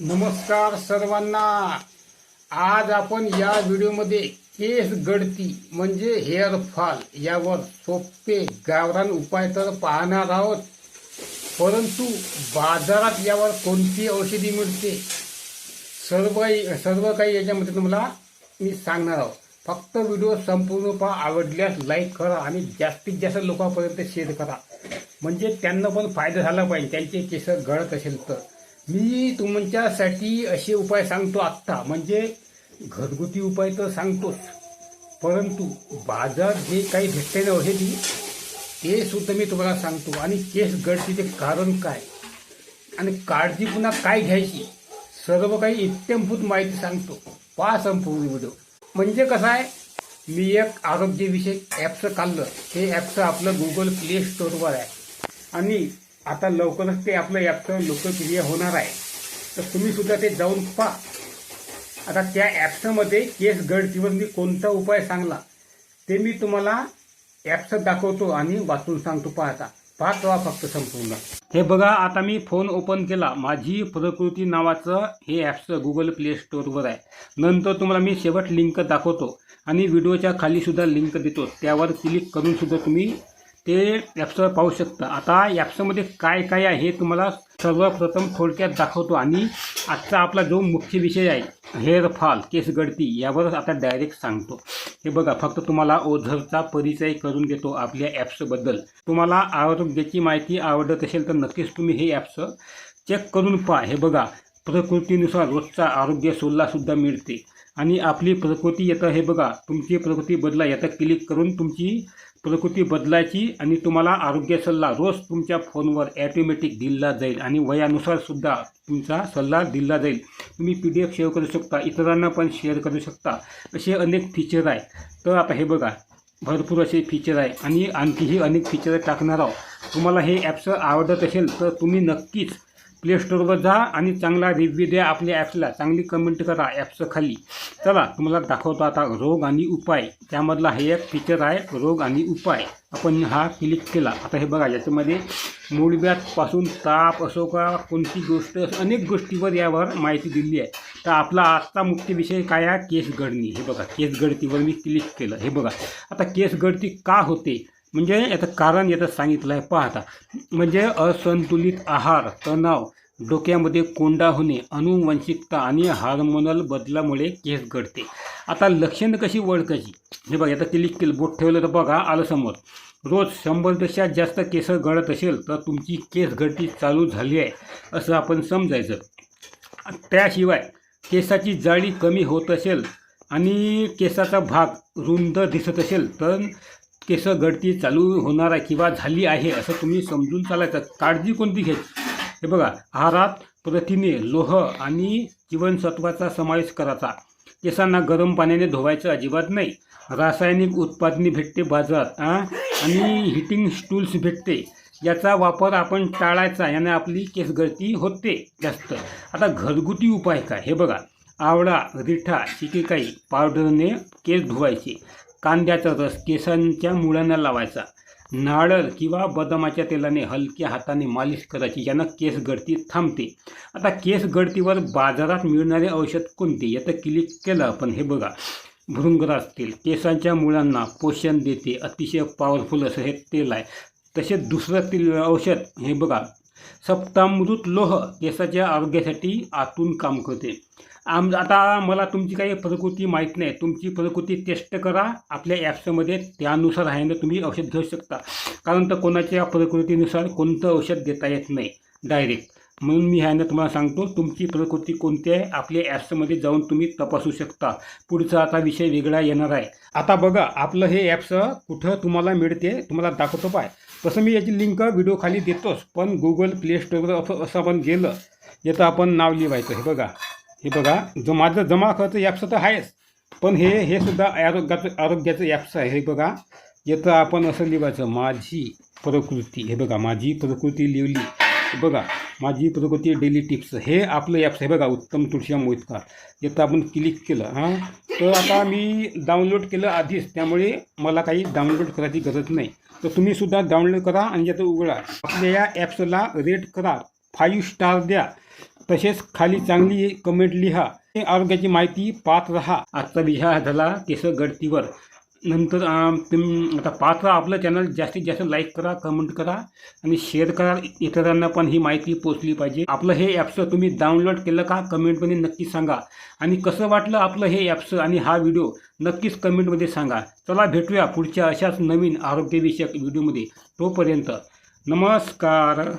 नमस्कार सर्वांना. आज आपण या व्हिडिओमध्ये केस गळती म्हणजे हेअर फॉल यावर सोपे गावरान उपाय तर पाहणार आहोत. परंतु बाजारात यावर कोणती औषधी मिळते? सर्व सर्व काही याच्यामध्ये तुम्हाला मी सांगणार आहोत. फक्त व्हिडिओ संपूर्ण पहा आवडल्यास लाईक करा आणि जास्तीत जास्त लोकांपर्यंत शेअर करा. म्हणजे त्यांना पण फायदा झाला पाहिजे त्यांचे केस गळत असेल तर. मी तुमच्यासाठी असे उपाय सांगतो आत्ता. म्हणजे घरगुती उपाय तर सांगतोच. परंतु बाजार जे काही भेटते ना औषधी ते सुद्धा मी तुम्हाला सांगतो. आणि केस गळतीचे कारण काय? आणि काळजी पुन्हा काय घ्यायची? सर्व काही इत्यंभूत माहिती सांगतो. पहा संपूर्ण व्हिडिओ. म्हणजे कसं आहे? मी एक आरोग्यविषयक ॲपचं काढलं. ते ॲपचं आपलं गुगल प्ले स्टोरवर आहे. आणि आता लवकरच ते आपलं ॲपचं लोकप्रिय होणार आहे. तर तुम्ही सुद्धा ते जाऊन पहा. आता त्या ॲप्समध्ये केस गळतीवर मी कोणता उपाय सांगला ते मी तुम्हाला ॲप्स दाखवतो आणि वाचून सांगतो पाहता पाहत राहा फक्त संपूर्ण. हे बघा आता मी फोन ओपन केला. माझी प्रकृती नावाचं हे ॲप्स गुगल प्ले स्टोअरवर आहे. नंतर तुम्हाला मी शेवट लिंक दाखवतो आणि व्हिडिओच्या खाली सुद्धा लिंक देतो. त्यावर क्लिक करून सुद्धा तुम्ही ते ॲप्सवर पाहू शकता. आता ॲप्समध्ये काय काय आहे हे तुम्हाला सर्वप्रथम थोडक्यात दाखवतो. आणि आजचा आपला जो मुख्य विषय आहे हेअरफॉल केस गळती यावरच आता डायरेक्ट सांगतो. हे बघा फक्त तुम्हाला ओझरचा परिचय करून देतो आपल्या ॲप्सबद्दल तुम्हाला आरोग्याची माहिती आवडत असेल तर नक्कीच तुम्ही हे ॲप्स चेक करून पहा. हे बघा प्रकृतीनुसार रोजचा आरोग्य सल्लासुद्धा मिळते. आणि आपली प्रकृती येतं हे बघा तुमची प्रकृती बदला. येतं क्लिक करून तुमची प्रकृती बदलायची आणि तुम्हाला आरोग्य सल्ला रोज तुमच्या फोनवर ॲटोमॅटिक दिला जाईल आणि वयानुसार सुद्धा तुमचा सल्ला दिला जाईल. तुम्ही पी डी एफ शेअर करू शकता इतरांना पण शेअर करू शकता. असे अनेक फीचर आहे तर आता हे बघा भरपूर असे फीचर आहे आणि आणखीही अनेक फीचर टाकणार आहोत. तुम्हाला हे ॲप्स आवडत असेल तर तुम्ही नक्कीच प्लेस्टोरवर जा आणि चांगला रिव्ह्यू द्या आपल्या ॲप्सला चांगली कमेंट करा ॲप्सचं खाली. चला तुम्हाला दाखवतो आता रोग आणि उपाय. त्यामधला हे एक फीचर आहे रोग आणि उपाय. आपण हा क्लिक केला. आता हे बघा याच्यामध्ये मूळव्याधपासून ताप असो का कोणती गोष्ट अनेक गोष्टीवर यावर माहिती दिली आहे. तर आपला आजचा मुख्य विषय काय आहे? केस गळणी हे बघा केस गळतीवर मी क्लिक केलं. हे बघा आता केस गळती का होते? म्हणजे याचं कारण याचं सांगितलं आहे पाहता. म्हणजे असंतुलित आहार तणाव डोक्यामध्ये कोंडा होणे अनुवंशिकता आणि हार्मोनल बदलामुळे केस घडते आता लक्षणं कशी ओळखायची? हे बघा आता क्लिक केलं बोट ठेवलं तर बघा आलं समोर. रोज शंभरपेक्षा जास्त केस गळत असेल तर तुमची केस गळती चालू झाली आहे असं आपण समजायचं. त्याशिवाय केसाची जाळी कमी होत असेल आणि केसाचा भाग रुंद दिसत असेल तर केसं गळती चालू होणार आहे किंवा झाली आहे असं तुम्ही समजून चालायचं. काळजी कोणती घ्यायची? हे बघा आहारात प्रथिने लोह आणि जीवनसत्वाचा समावेश करायचा. केसांना गरम पाण्याने धुवायचं अजिबात नाही. रासायनिक उत्पादने भेटते बाजारात आणि हिटिंग स्टूल्स भेटते. याचा वापर आपण टाळायचा याने आपली केस गळती होते जास्त. आता घरगुती उपाय काय? हे बघा आवळा रिठा चिकेकाई पावडरने केस धुवायचे. कांद्याचा रस केसांच्या मुळांना लावायचा. नारळ किंवा बदामाच्या तेलाने हलक्या हाताने मालिश करायची यानं केस गळती थांबते. आता केस गळतीवर बाजारात मिळणारे औषध कोणते? याचं क्लिक केलं आपण. हे बघा. भृंगराज तेल. केसांच्या मुळांना पोषण देते. अतिशय पॉवरफुल असं हे तेल आहे. तसेच दुसरं तेल औषध हे बघा. सप्तामृत लोह केसाच्या आरोग्यासाठी आतून काम करते. आम आता मला तुमची काही प्रकृती माहीत नाही. तुमची प्रकृती टेस्ट करा. आपल्या ॲप्समध्ये त्यानुसार आहे ना तुम्ही औषध घेऊ शकता. कारण तर कोणाच्या प्रकृतीनुसार कोणतं औषध देता येत नाही. डायरेक्ट म्हणून मी ह्यानं तुम्हाला सांगतो तुमची प्रकृती कोणती आहे आपल्या ॲप्समध्ये जाऊन तुम्ही तपासू शकता. पुढचा आता विषय वेगळा येणार आहे. आता बघा आपलं हे ॲप्स कुठं तुम्हाला मिळते तुम्हाला दाखवतो पाय. तसं मी याची लिंक व्हिडिओ खाली देतोच पण गुगल प्ले स्टोअरवर असं असं आपण गेलं याचं आपण नाव लिहायचं हे बघा. हे बघा. जो माझं जमा खर्च ॲप्स तर आहेच पण हे हे सुद्धा आरोग्याचं आरोग्याचं ॲप्स आहे. हे बघा. याचं आपण असं लिहायचं माझी प्रकृती. हे बघा. माझी प्रकृती लिहिली बघा माझी प्रगती डेली टिप्स हे आपलं ॲप्स आहे बघा उत्तम तुळशीराम मोहितकर. याचं आपण क्लिक केलं हां? तर आता मी डाउनलोड केलं आधीच त्यामुळे मला काही डाउनलोड करायची गरज नाही. तर तुम्हीसुद्धा डाउनलोड करा आणि याचं उघडा. आपल्या या ॲप्सला रेट करा फाईव्ह स्टार द्या. तसेच खाली चांगली कमेंट लिहा. आरोग्याची माहिती पाहत राहा. आजचा विषय झाला केस गळतीवर नंतर तुम्ही आता पाहत राहा आपलं चॅनल जास्तीत जास्त लाईक करा कमेंट करा आणि शेअर करा. इतरांना पण ही माहिती पोचली पाहिजे. आपलं हे ॲप्स तुम्ही डाउनलोड केलं का कमेंटमध्ये नक्की सांगा. आणि कसं वाटलं आपलं हे ॲप्स आणि हा व्हिडिओ नक्कीच कमेंटमध्ये सांगा. चला भेटूया पुढच्या अशाच नवीन आरोग्यविषयक व्हिडिओमध्ये तोपर्यंत नमस्कार.